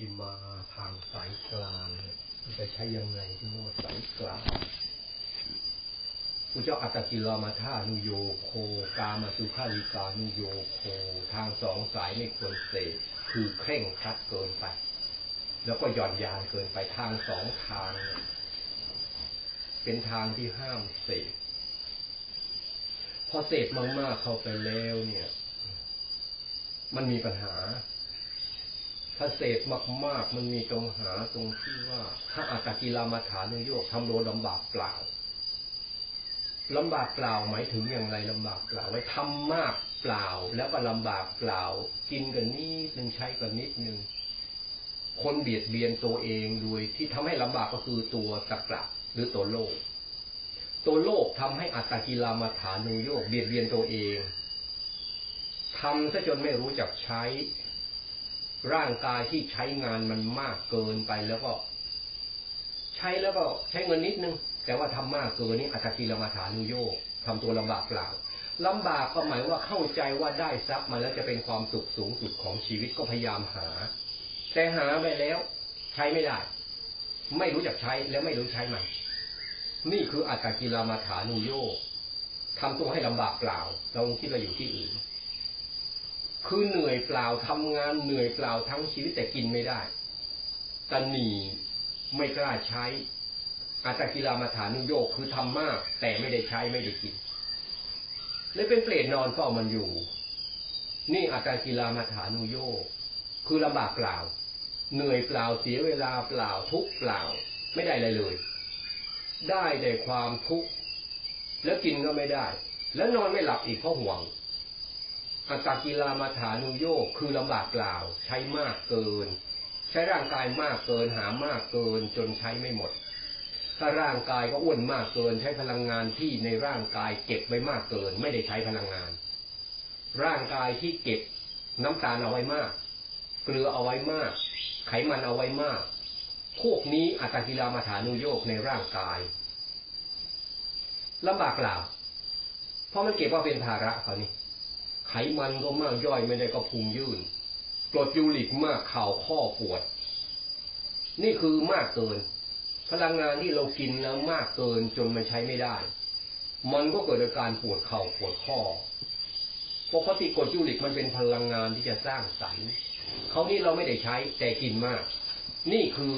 ที่มาทางสายกลางมันจะใช้ยังไงที่โน้สายกลางพระเจ้าอัตตกิลามาธานุโยโค กามาสุขาริกานุโยโค ทางสองสายไม่ควรเสพคือเคร่งครัดเกินไป แล้วก็หย่อนยานเกินไปทางสองทางเนี่ยเป็นทางที่ห้ามเสพพอเสพมากๆเข้าไปแล้วเนี่ย มันมีปัญหา ถ้าเสพมาก ๆ มันมีตรงหาตรงที่ว่า ถ้าอาตกิลามาฐานโยกทำโดลำบากเปล่าลำบากเปล่าหมายถึงอย่างไรลำบากเปล่าไว้ทำมากเปล่า แล้วก็ลำบากเปล่า กินกันนิดนึงใช้กันนิดนึงคนเบียดเบียนตัวเองโดยที่ทำให้ลำบากก็คือตัวตะกระหรือตัวโลก ตัวโลกทำให้อัตตกิลามาฐานุโยกเบียดเบียนตัวเองทำซะจนไม่รู้จักใช้ ร่างกายที่ใช้งานมันมากเกินไปแล้วก็ ใช้แล้วก็ใช้เงินนิดนึง แต่ว่าทำมากเกินนี่อัตกิลมาฐานุโยกทำตัวลำบากเปล่าลำบากก็หมายว่าเข้าใจว่าได้ทรัพย์มาแล้วจะเป็นความสุขสูงสุดของชีวิตก็พยายามหา แต่หาไปแล้ว ใช้ไม่ได้ ไม่รู้จักใช้แล้วไม่รู้ใช้มันนี่คืออัตกิลมาฐานุโยกทำตัวให้ลำบากเปล่า เราคิดว่าอยู่ที่อื่น คือเหนื่อยเปล่าทำงานเหนื่อยเปล่าทั้งชีวิตแต่กินไม่ได้ตันหนีไม่กล้าใช้ อัตกิลามาฐานุโยกคือทำมาก แต่ไม่ได้ใช้ไม่ได้กินเลยเป็นเปรตนอนเฝ้ามันอยู่ นี่อัตกิลามาฐานุโยกคือลำบากเปล่า เหนื่อยเปล่าเสียเวลาเปล่าทุกเปล่า ไม่ได้อะไรเลย ได้แต่ความทุกข์แล้วกินก็ไม่ได้ แล้วนอนไม่หลับอีกเพราะห่วง อัตกิลามาฐานุโยกคือลำบากเปล่าใช้มากเกิน ใช้ร่างกายมากเกินหามากเกินจนใช้ไม่หมด ถ้าร่างกายก็อ้วนมากเกิน ใช้พลังงานที่ในร่างกายเก็บไว้มากเกิน ไม่ได้ใช้พลังงาน ร่างกายที่เก็บน้ำตาลเอาไว้มาก เกลือเอาไว้มาก ไขมันเอาไว้มาก พวกนี้อัตกิลามาฐานุโยกในร่างกายลำบากเปล่าเพราะมันเก็บว่าเป็นภาระเขานี่ ไขมันก็มากย่อยไม่ได้ก็พุงยื่นกรดยูริกมากเข่าข้อปวด นี่คือมากเกิน พลังงานที่เรากินแล้วมากเกินจนมันใช้ไม่ได้ มันก็เกิดอาการปวดเข่าปวดข้อปกติกรดยูริกมันเป็นพลังงานที่จะสร้างสรรค์เขานี่เราไม่ได้ใช้แต่กินมาก นี่คือ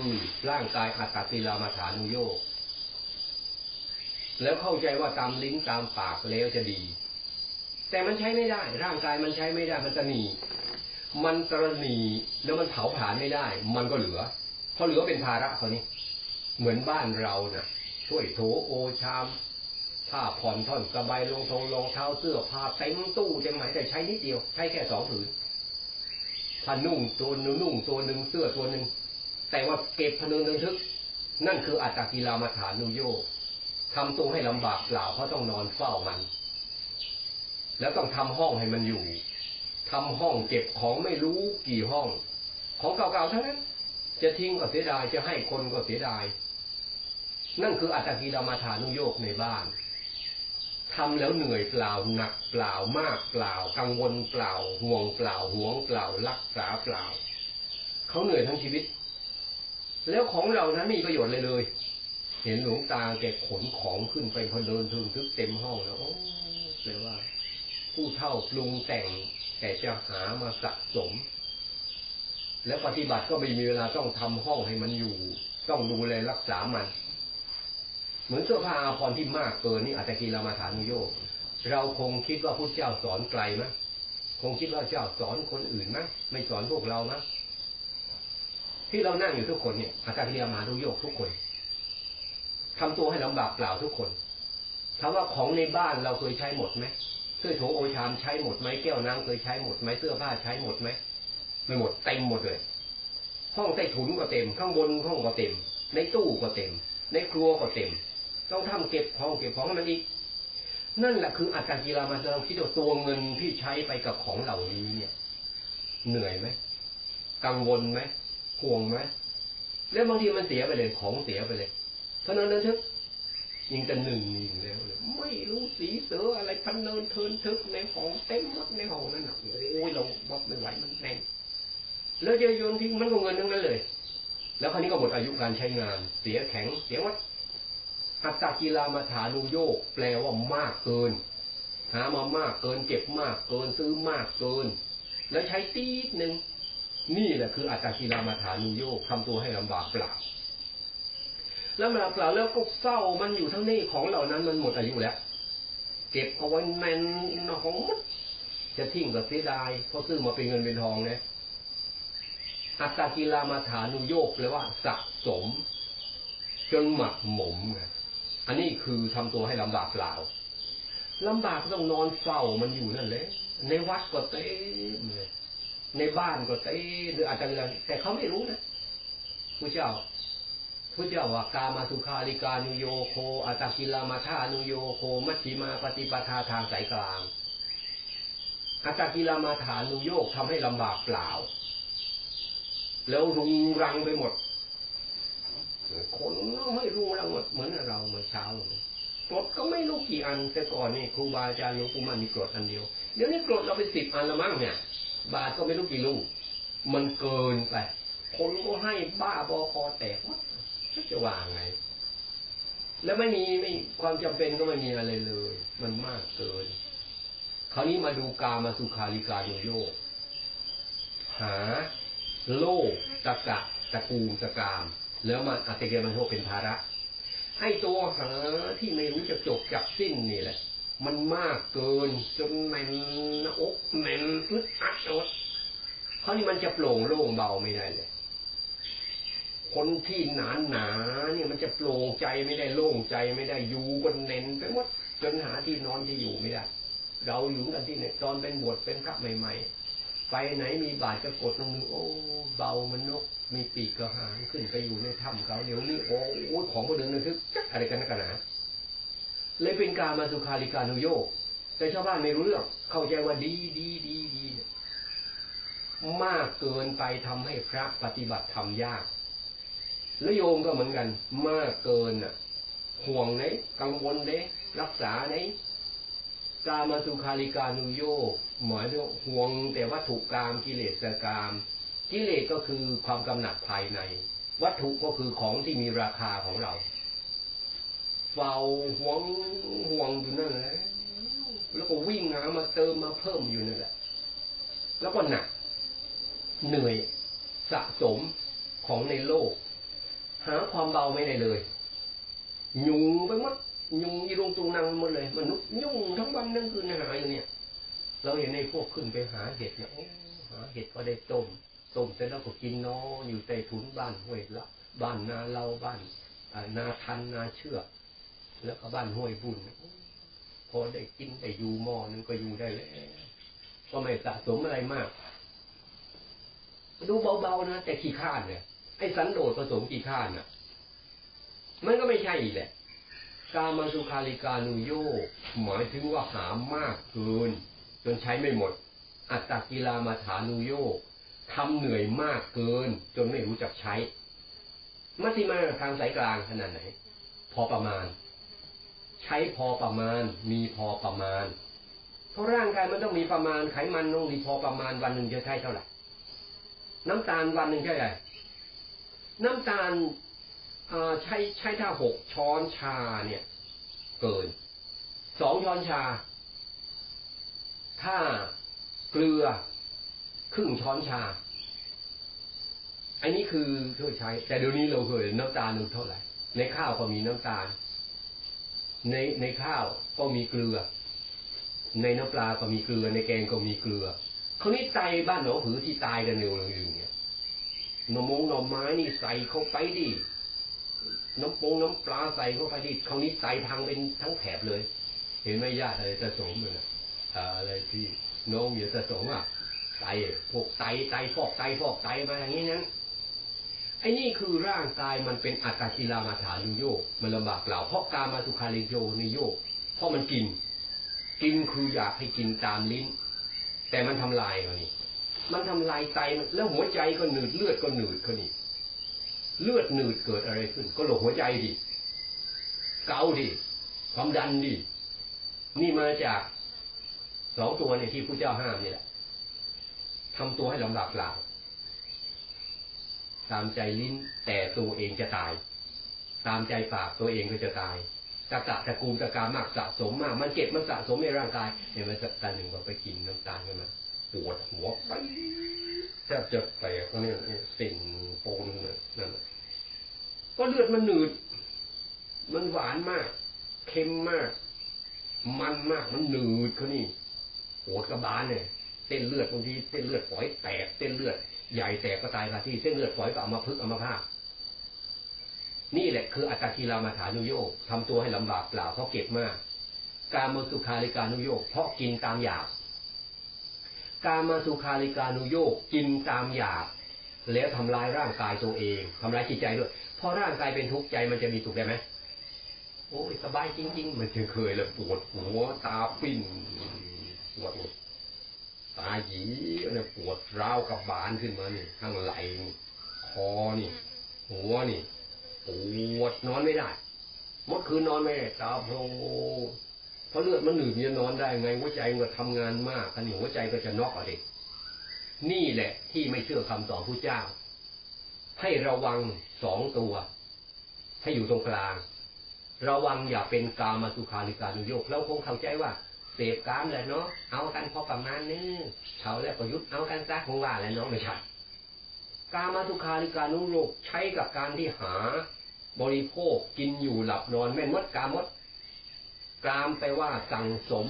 ร่างกายอัตติลามาฐานุโยกแล้วเข้าใจว่าตามลิ้นตามปากแล้วจะดี แต่มันใช้ไม่ได้ ร่างกายมันใช้ไม่ได้ มันจะหนีมันตรณีแล้วมันเผาผลาญไม่ได้ มันก็เหลือพอเหลือเป็นภาระเขานี่เหมือนบ้านเราเนะ่ะช่วยโถโอชามผ้าผ่อนท่อนสบายลงทงรองเท้าเสื้อผ้าเต็มตู้เต็มไหมแต่ใช้นิดเดียวใช้แค่สองผืนผ้านุ่งตัวนึงนุ่งตัวหนึ่งเสื้อตัวหนึ่งแต่ว่าเก็บพนึงนึงทึก นั่นคืออัตตกิลามาฐานุโยกทำตัวให้ลำบากเปล่าเพราะต้องนอนเฝ้ามัน แล้วต้องทำห้องให้มันอยู่ทำห้องเก็บของไม่รู้กี่ห้อง ของเก่าๆทั้งนั้น จะทิ้งก็เสียดายจะให้คนก็เสียดาย นั่นคืออัตกีรามาฐานุโยกในบ้านทำแล้วเหนื่อยเปล่าหนักเปล่ามากเปล่า กังวลเปล่าห่วงเปล่าห่วงเปล่ารักษาเปล่าเขาเหนื่อยทั้งชีวิต แล้วของเรานั้นมีประโยชน์เลยเลย เห็นหลวงตาแกขนของขึ้นไปพอเดินถึงทึกเต็มห้องแล้วโอ้แปลว่า ผู้เท่าปรุงแต่ง แต่จะหามาสะสม แล้วปฏิบัติก็ไม่มีเวลาต้องทำห้องให้มันอยู่ ต้องดูแลรักษามัน เหมือนเสื้อผ้าอาภรณ์ที่มากเกินนี่อาจจะกินเรามาฐานโยกเราคงคิดว่าพุทธเจ้าสอนไกลไหมคงคิดว่าเจ้าสอนคนอื่นไหมไม่สอนพวกเราไหมที่เรานั่งอยู่ทุกคนเนี่ยอาจารย์เรียมาทุโยกทุกคนทำตัวให้ลำบากเปล่าทุกคนถามว่าของในบ้านเราเคยใช้หมดไหม เสื้อโถโอชามใช้หมดไหมแก้วน้ำเคยใช้หมดไหมเสื้อผ้าใช้หมดไหมไม่หมดเต็มหมดเลย ห้องใต้ถุนก็เต็ม ข้างบนห้องก็เต็ม ในตู้ก็เต็ม ในครัวก็เต็ม ต้องทำเก็บของเก็บของมันอีก นั่นแหละคืออัตรกีฬามาเราคิดว่าตัวเงินที่ใช้ไปกับของเหล่านี้เนี่ย เหนื่อยไหมกังวลไหมห่วงไหมแล้วบางทีมันเสียไปเลยของเสียไปเลยพนันนินทึก ยิงกันหนึ่งยิงแล้วเลยไม่รู้สีเสืออะไรพันเนินเทินทึกในห้องเต็มหมดในห้องนั่นน่ะโอ้ยเราบอกไม่ไหวมันแน่นแล้วจะโยนทิ้งมันก็เงินทั้งนั้นเลย แล้วคราวนี้ก็หมดอายุการใช้งาน เสียแข็งเสียวัดอัตตากีฬามาฐานุโยกแปลว่ามากเกิน หามามากเกินเก็บมากเกินซื้อมากเกิน แล้วใช้ตีดหนึ่งนี่แหละคืออัตตากีฬามาฐานุโยกทำตัวให้ลำบากเปล่า ลำบากเปล่าแล้วก็เศร้ามันอยู่ทั้งนี้ของเหล่านั้นมันหมดอายุแล้ว เก็บเอาไว้แน่นของมันจะทิ้งก็เสียดายเพราะซื้อมาเป็นเงินเป็นทองเนี่ยอัตตากีฬามาฐานุโยกแปลว่าสะสม จนหมักหมมอันนี้คือทำตัวให้ลำบากเปล่าลำบากต้องนอนเฝ้ามันอยู่นั่นแหละในวัดก็เต็มในบ้านก็เต็มหรืออาจจะแต่เขาไม่รู้นะพระเจ้า พระเจ้าว่ากามาสุขาริกานุโยโคอัตากิลามาธานุโยโค มัชฌิมาปฏิปทาทางสายกลางอัตากิลามาฐานุโยกทำให้ลำบากเปล่า แล้วรุงรังไปหมด คนไม่รุงรังหมดเหมือนเราเมื่อเช้ากรดก็ไม่รู้กี่อัน แต่ก่อนนี่ครูบาอาจารย์หลวงปู่มันมีกรดอันเดียวเดี๋ยวนี้กรดเราเป็นสิบอันละมั้งเนี่ย บาทก็ไม่รู้กี่ลูกมันเกินไปคนก็ให้บ้าบอคอแตกหมด จะว่าไง แล้วไม่มีไม่ความจำเป็นก็ไม่มีอะไรเลย มันมากเกิน คราวนี้มาดูกามาสุขาริกาโยโยกหาโลกตะกะตะกูตะกาม แล้วมันอัตเกียมันโทเป็นภาระไอ้ตัวหาที่ไม่รู้จะจบจับสิ้นนี่แหละ มันมากเกินจนแน่นนาอกแน่นอึดอัดอดเขานี่มันจะโปร่งโล่งเบาไม่ได้เลย คนที่หนาหนาเนี่ยมันจะโปร่งใจไม่ได้โล่งใจไม่ได้อยู่กันเน้นไปหมดจนหาที่นอนที่อยู่ไม่ได้เราอยู่กันที่ไหนตอนเป็นบวชเป็นพระใหม่ๆ ไปไหนมีบาตรก็กดลงนึงโอ้เบามันนกมีปีกกระหางขึ้นไปอยู่ในถ้ำเขาเดี๋ยวนี้โอ้ของพวกเดินนึกจักอะไรกันนักกันนะเลยเป็นการมาสุขาริการุโยกแต่ชาวบ้านไม่รู้เรื่องเข้าใจว่าดีดีดีดีมากเกินไปทำให้พระปฏิบัติทำยาก แล้วโยมก็เหมือนกัน มากเกินอะ ห่วงไหนกังวลไหนรักษาไหนกามาสุขาริการุโยหมายถึงห่วงแต่วัตถุกรรมกิเลสกรรมกิเลสก็คือความกำหนัดภายใน วัตถุก็คือของที่มีราคาของเราเฝ้าห่วงห่วงอยู่นั่นแหละแล้วก็วิ่งหามาเติมมาเพิ่มอยู่นั่นแหละ แล้วก็หนัก เหนื่อยสะสมของในโลก หาความเบาไม่ได้เลยยุงไปหมดยุงยีรงตุงนังหมดเลยมนุษย์ยุ่งทั้งวันทั้งคืนหาอยู่เนี่ย เราเห็นในพวกขึ้นไปหาเห็ดเนี่ยหาเห็ดก็ได้ต้มต้มเสร็จแล้วก็กินนออยู่ใต้ถุนบ้านห้วยละบ้านนาเราบ้านนาทันนาเชือกแล้วก็บ้านห้วยบุญพอได้กินได้อยู่หม้อนึงก็อยู่ได้แล้วก็ไม่สะสมอะไรมาก ดูเบาๆนะแต่ขี้ข้านเนี่ย ไอ้สันโดษผสมขี้ข้านน่ะ มันก็ไม่ใช่อีกแหละ กามาสุขาริกานุโยหมายถึงว่าหามากเกิน จนใช้ไม่หมด อัตตกิลามาฐานุโยกทำเหนื่อยมากเกิน จนไม่รู้จักใช้ มัธยมาทางสายกลางขนาดไหน พอประมาณ ใช้พอประมาณ มีพอประมาณ เพราะร่างกายมันต้องมีประมาณไขมันต้องมีพอประมาณวันหนึ่งจะใช้เท่าไหร่น้ำตาลวันหนึ่งใช่ไหม น้ำตาลใช้ใช้ถ้าหกช้อนชาเนี่ย เกินสองช้อนชา ถ้าเกลือครึ่งช้อนชา อันนี้คือเคยใช้ แต่เดี๋ยวนี้เราเคยน้ำตาลนึงเท่าไหร่ ในข้าวก็มีน้ำตาล ในในข้าวก็มีเกลือ ในน้ำปลาก็มีเกลือ ในแกงก็มีเกลือคราวนี้ไตบ้านหนองผือที่ตายกันเร็วๆอย่างเงี้ย หน่อมงหน่อไม้นี่ใส่เข้าไปดิน้ำปงน้ำปลาใส่เข้าไปดิคราวนี้ไตพังเป็นทั้งแถบเลย เห็นไหมญาติอะไรจะสมเลยอะไรที่น้องอย่จะสมอะไตพวกไตไตฟอกไตฟอกไตมาอย่างนี้นั้นไอ้นี่คือร่างกายมันเป็นอัตตากิลามาฐานุโยกมันลำบากเปล่าเพราะกามาสุขาริโยนิโยกเพราะมันกิน กินคืออยากให้กินตามลิ้น แต่มันทำลายเขานี่ มันทำลายไตแล้วหัวใจก็หนืดเลือดก็หนืดเขานี่เลือดหนืดเกิดอะไรขึ้น ก็หลบหัวใจดิเกาดิความดันดินี่มาจากสองตัวเนี่ยที่พระเจ้าห้ามนี่แหละทำตัวให้ลำบากเปล่าตามใจลิ้นแต่ตัวเองจะตาย ตามใจปากตัวเองก็จะตายตะกะตะกูลตะกามากสะสมมาก มันเก็บมันสะสมในร่างกายเห็นไหมสักตาหนึ่งเราไปกินน้ำตาลกันมา ปวดหัวไปแทบจะแตกเนี่ยสิ่งโปนนั่นก็เลือดมันหนืด มันหวานมาก เค็มมาก มันมาก มันหนืดเขานี่ปวดกระบาลเนี่ยเต้นเลือดบางทีเส้นเลือดฝอยแตกเส้นเลือดใหญ่แตกก็ตายคาที่เส้นเลือดฝอยก็เอามาพึกเอามาพานี่แหละคืออัตติรามาฐานุโยกทำตัวให้ลำบากเปล่าเพราะเก็บมาก การมสุขาริการุโยกเพราะกินตามอยาก การมาสุขาริการนุโยกกินตามอยากแล้วทำลายร่างกายตัวเองทำลายจิตใจด้วยพอร่างกายเป็นทุกข์ใจมันจะมีสุขได้ไหมโอ้ยสบายจริง ๆ มันจะเคยเลยปวดหัวตาปิ้นปวดตาหยีเนี่ยปวดร้าวกับบานขึ้นมานี่ข้างไหล่คอนี่ หัวนี่ปวดนอนไม่ได้เมื่อคืนนอนไม่ได้ตาโพ เพราะเลือดมันหนืดจะนอนได้ไงหัวใจมันทำงานมากอันนี้หัวใจก็จะนอกอะเด็กนี่แหละที่ไม่เชื่อคำสอนผู้เจ้า ให้ระวังสองตัว ให้อยู่ตรงกลาง ระวังอย่าเป็นกามาสุขาริการุโยกเราคงเข้าใจว่าเสพกามแหละเนาะเอากันพอประมาณนี้เขาแล้วประยุทธ์เอากันซะคงว่าแล้วเนาะไม่ใช่กามาสุขาริการุโยกใช้กับการที่หา บริโภคกินอยู่หลับนอนแม่นมดกามด กามไปว่าสั่งสม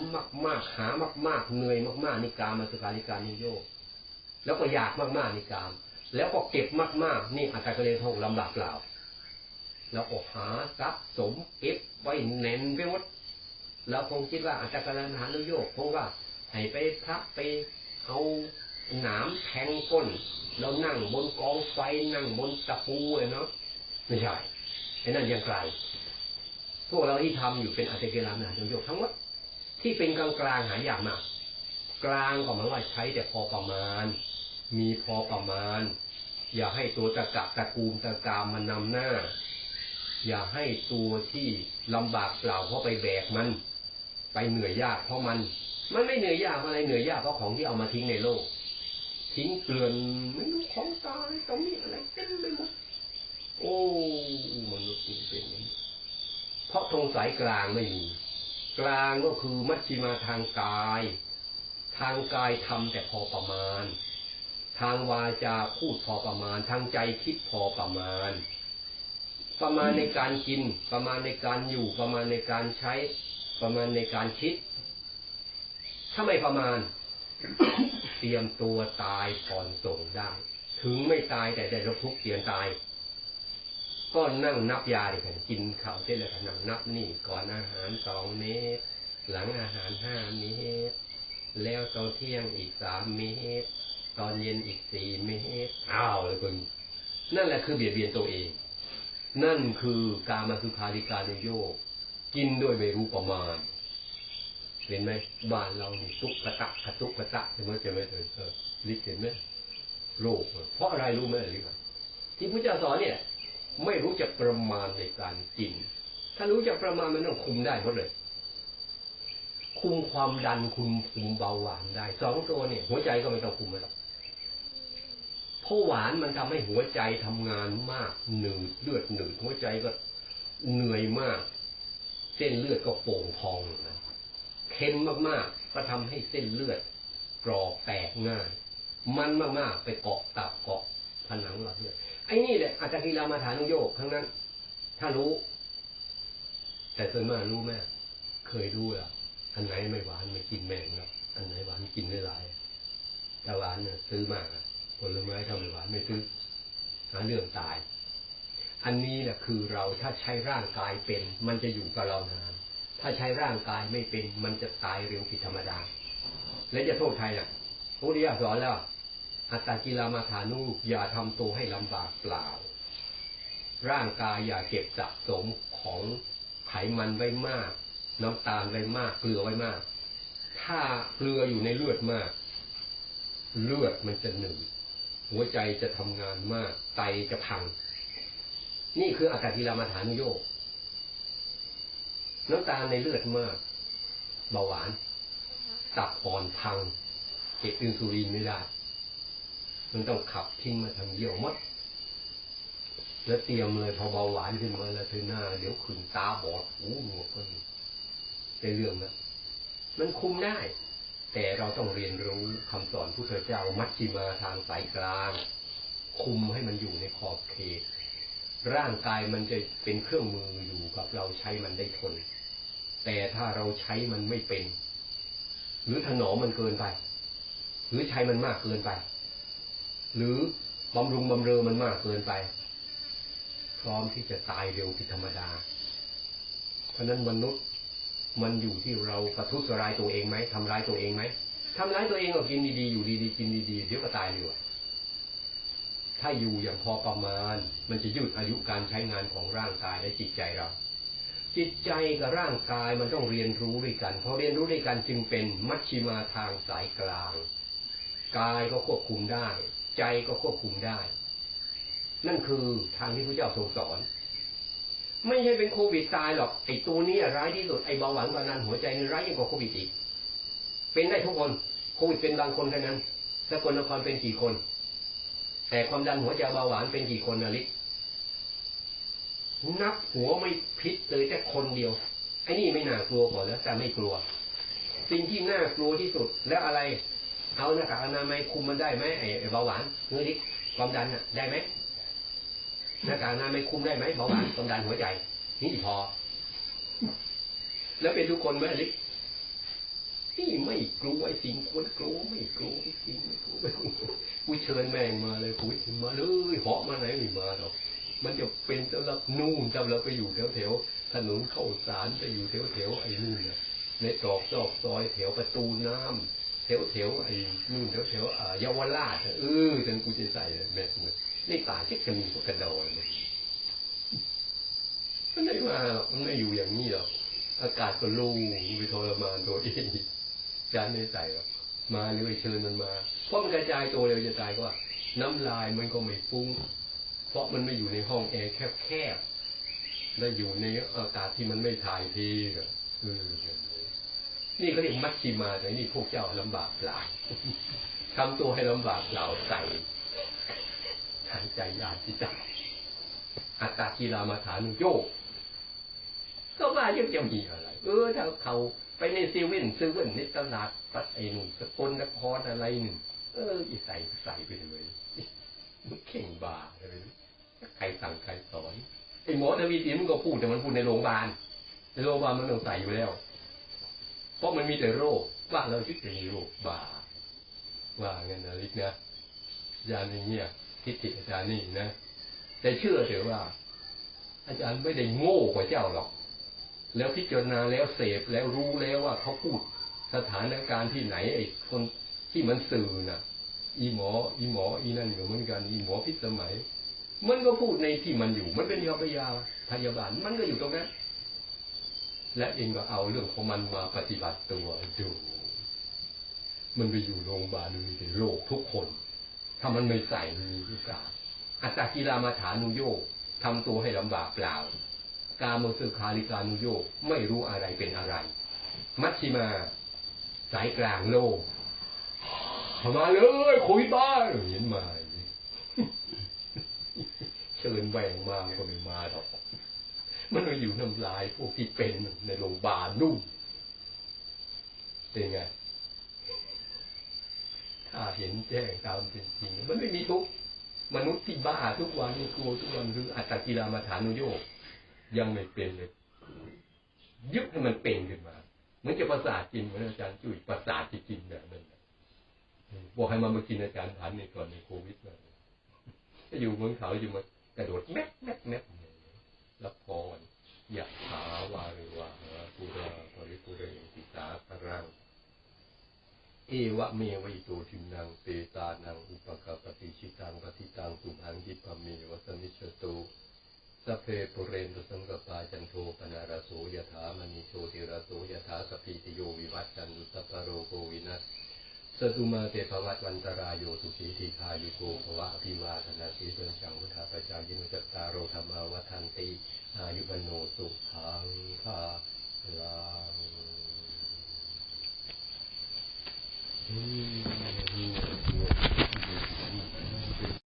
มาก ๆ หามาก ๆเหนื่อยมาก ๆนี่กามาสุขาริการุโยกแล้วก็อยากมากๆนี่กาม แล้วก็เก็บมาก ๆ นี่อัตตะกะเลทงลำบากเปล่าแล้วก็หาทรัพย์สมเก็บไว้แน่นไปหมดเราคงคิดว่าอัตตะกะเลหานุโยกคงว่าให้ไปพักไปเอาหนามแทงก้นเรานั่งบนกองไฟนั่งบนตะปูเลยเนาะไม่ใช่ไอ้นั่นยังไกล พวกเราที่ทำอยู่เป็นอัตตะกะเลหานุโยทั้งหมดที่เป็นกลางกลางหายากมากกลางก็หมายว่าใช้แต่พอประมาณ มีพอประมาณ อย่าให้ตัวตะกะตะกูมตะกามมันนำหน้า อย่าให้ตัวที่ลำบากเปล่าเพราะไปแบกมัน ไปเหนื่อยยากเพราะมัน มันไม่เหนื่อยยากอะไรเหนื่อยยากเพราะของที่เอามาทิ้งในโลก ทิ้งเกลื่อนไม่รู้ของตายตรงนี้อะไรเต็มไปหมดโอ้มนุษย์นี่เป็นอย่างนี้เพราะ ตรงสายกลางไม่มี กลางก็คือมัชชิมาทางกาย ทางกายทำแต่พอประมาณ ทางวาจาพูดพอประมาณ ทางใจคิดพอประมาณ ประมาณในการกิน ประมาณในการอยู่ ประมาณในการใช้ ประมาณในการคิด ถ้าไม่ประมาณ เตรียมตัวตายก่อนส่งได้ ถึงไม่ตายแต่ได้รับทุกข์เตียนตาย ก็นั่งนับยาดิค่ะกินข้าวเสร็จแล้วนั่งนับนี่ก่อนอาหารสองเมตร หลังอาหารห้าเมตร แล้วตอนเที่ยงอีกสามเมตร ตอนเย็นอีกสี่เมตรอ้าวเลยคุณนั่นแหละคือเบียดเบียนตัวเอง นั่นคือการมาสุขาริการโยกกินด้วยไม่รู้ประมาณเห็นไหมบ้านเรานี่ตุกกระตะกระตุกกระตะใช่ไหมใช่ไหมเออลิเห็นไหมโลกเพราะอะไรรู้ไหมล่าที่พระเจ้าสอนเนี่ย ไม่รู้จักประมาณในการกิน ถ้ารู้จักประมาณมันต้องคุมได้หมดเลย คุมความดันคุมคุมเบาหวานได้สองตัวเนี่ย หัวใจก็ไม่ต้องคุมมันหรอกเพราะหวานมันทำให้หัวใจทำงานมากหนืดเลือดหนืดหัวใจก็เหนื่อยมาก เส้นเลือดก็โป่งพองนะเค็มมากๆก็ทำให้เส้นเลือดกรอบแตกง่าย มันมากๆไปเกาะตับเกาะผนังหลอดเลือด อ้นี่แหละอาจจะกีฬามาฐานโยกทั้งนั้น ถ้ารู้ แต่ส่วนมากรู้ไหมเคยรู้อะ อันไหนไม่หวานไม่กินแมงครับอันไหนหวานกินได้หลายถ้าหวานเนี่ยซื้อมาผลไม้ทำไม่หวานไม่ซื้อหาเรื่องตาย อันนี้แหละคือเราถ้าใช้ร่างกายเป็น มันจะอยู่กับเรานาน ถ้าใช้ร่างกายไม่เป็น มันจะตายเร็วผิดธรรมดา และจะโทษใครล่ะพระพุทธเจ้าสอนแล้ว อัตตากิลามาฐานุอย่าทำตัวให้ลำบากเปล่า ร่างกายอย่าเก็บสะสมของไขมันไว้มาก น้ำตาลไว้มาก เกลือไว้มาก ถ้าเกลืออยู่ในเลือดมาก เลือดมันจะหนึ่งหัวใจจะทำงานมาก ไตจะพัง นี่คืออากาศกิลามาฐานุโยกน้ำตาลในเลือดมาก เบาหวาน ตับอ่อนพัง เก็บอินซูลินไม่ได้ มันต้องขับทิ้งมาทางเยี่ยวมดแล้วเตรียมเลยพอเบาหวานขึ้นมาแล้วเธอหน้า เดี๋ยวขึ้นตาบอดหูหนวกก็มีในเรื่องนะมันคุมได้ แต่เราต้องเรียนรู้คำสอนพุทธเจ้ามัชชิมาทางสายกลาง คุมให้มันอยู่ในขอบเขต ร่างกายมันจะเป็นเครื่องมืออยู่กับเราใช้มันได้ทน แต่ถ้าเราใช้มันไม่เป็น หรือถนอมมันเกินไป หรือใช้มันมากเกินไป หรือบำรุงบำเรอมันมากเกินไป พร้อมที่จะตายเร็วผิดธรรมดา เพราะนั้นมนุษย์มันอยู่ที่เราประทุษร้ายตัวเองไหมทำร้ายตัวเองไหมทำร้ายตัวเองก็กินดีๆอยู่ดีๆกินดีๆเดี๋ยวก็ตายเลยถ้าอยู่อย่างพอประมาณ มันจะยืดอายุการใช้งานของร่างกายและจิตใจเรา จิตใจกับร่างกายมันต้องเรียนรู้ด้วยกันพอเรียนรู้ด้วยกันจึงเป็นมัชชิมาทางสายกลาง กายก็ควบคุมได้ ใจก็ควบคุมได้ นั่นคือทางที่พระเจ้าทรงสอน ไม่ใช่เป็นโควิดตายหรอกไอ้ตัวนี้ร้ายที่สุดไอ้เบาหวานความดันหัวใจนี่ร้ายยิ่งกว่าโควิดอีกเป็นได้ทุกคนโควิดเป็นบางคนแค่านั้นสกลนครเป็นกี่คน แต่ความดันหัวใจเบาหวานเป็นกี่คนนะลิกนับหัวไม่พิษเลยแต่คนเดียวไอ้นี่ไม่น่ากลัวก่อนแล้ว แต่ไม่กลัว สิ่งที่น่ากลัวที่สุดแล้วอะไร เอาหน้ากากอนามัยคุมมันได้ไหมไอ้เบาหวานเนื้อลิความดันอะ ได้ไหมหน้ากากอนามัยคุมได้ไหมเบาหวานความดันหัวใจ นี่พอ แล้วเป็นทุกคนไหมลิกนี่ไม่กลัวไอ้สิ่งควรกลัวไม่กลัวไอ้สิ่งไม่กลัวไม่กลัวกูเชิญแม่งมาเลยกูมาเลยเหาะมาไหนไม่มาหรอกมันจะเป็นสำหรับนู่นสำหรับไปอยู่แถวแถวถนนเข้าสารไปอยู่แถวแถวไอ้นู่นเนี่ยในตรอกซอกซอยแถวประตูน้ำแถวแถวไอ้นู่นแถวแถวอ่าเยาวราชเออจนกูจะใส่แบบเหมือนในป่าชิดจะมีพวกกระโดดเลยมันไม่มาหรอกมันไม่อยู่อย่างนี้หรอกอากาศก็ลู่ไปทรมานตัวเองจานไม่ใส่หรอกมาหรือไปเชิญมันมาเพราะมันกระจายตัวเร็วจะตายก็น้ำลายมันก็ไม่ฟุ้งเพราะมันไม่อยู่ในห้องแอร์แคบๆและอยู่ในอากาศที่มันไม่ถ่ายเทก็เออ นี่ก็เรียกมัชชิมาแต่นี่พวกเจ้าลำบากเปล่าทำตัวให้ลำบากเปล่าใส่หายใจยากที่จับอากาศกีฬามาฐานุโยกก็ว่ายังจะมีอะไร เออถ้าเขาไปในซีเว่นซื้อเว่นในตลาดปัดไอ้หนุ่มสกลนครอะไรหนึ่ง เออใส่ใส่ไปเลยเข่งบาเลยใครสั่งใครสอนไอ้หมอทวีสินมันก็พูดแต่มันพูดในโรงพยาบาลในโรงพยาบาลมันต้องใส่อยู่แล้ว เพราะมันมีแต่โรคว่าเราคิดจะมีโรคบาว่างั้นนะลิกนะยานอย่างเงี้ยทิฏฐิอาจารย์นี่นะแต่เชื่อเถอะว่า อาจารย์ไม่ได้โง่กว่าเจ้าหรอก แล้วพิจารณาแล้วเสพแล้วรู้แล้วว่าเขาพูดสถานการณ์ที่ไหนไอ้คนที่มันสื่อน่ะ อีหมอ อีหมอ อีนั่นก็เหมือนกัน อีหมอพิษสมัย มันก็พูดในที่มันอยู่ มันเป็นยาพยาพยาบาล มันก็อยู่ตรงนั้น และเองก็เอาเรื่องของมันมาปฏิบัติตัวดูมันไปอยู่โรงพยาบาลมีแต่โรคทุกคน ถ้ามันไม่ใส่มีโอกาสอัตตากีฬามาฐานุโยกทำตัวให้ลำบากเปล่า การมสุขาริการนุโยกไม่รู้อะไรเป็นอะไร มัชชิมา สายกลางโลกมาเลยคุยบ้านเห็นมาเชิญแหวงมาก็ไม่มาหรอก มันมาอยู่น้ำลายพวกที่เป็นในโรงพยาบาลนู่นเป็นไง ถ้าเห็นแจ้งตามเป็นจริง มันไม่มีทุก มนุษย์ที่บ้าทุกวันกลัวทุกวันคืออัตตกิลามาฐานุโยกยังไม่เป็นเลยยึดให้มันเป็นขึ้นมาเหมือนจะประสาทกินเหมือนอาจารย์จุ้ยประสาทที่กินแบบนั้นบอกให้มามากินอาจารย์ฐานในก่อนในโควิดมาถ้าอยู่เมืองเขาอยู่มากระโดดแม็กแม็กแม็ก รับพรอยากถาวาริวาปุราปริปุเรติสาครัง เอวะเมวิโตทินังเตตานังอุปกปฏิชิตังปฏิตังตุมังยิปเมวสมิชโตสเพปุเรนตุสังกปาจันโทปนารโสยถามณีโชติรโสยถาสพีติโยวิวัตจันตุสัพโรโกวินัส สตุมาเตภวัตวันตรายโยสุขีทีคายุโกภวะพิวาธนาสีเติจังพุฒาปจายโนจัตตาโรธรรมาวัฏันติอายุวโนสุขังคาลังอืม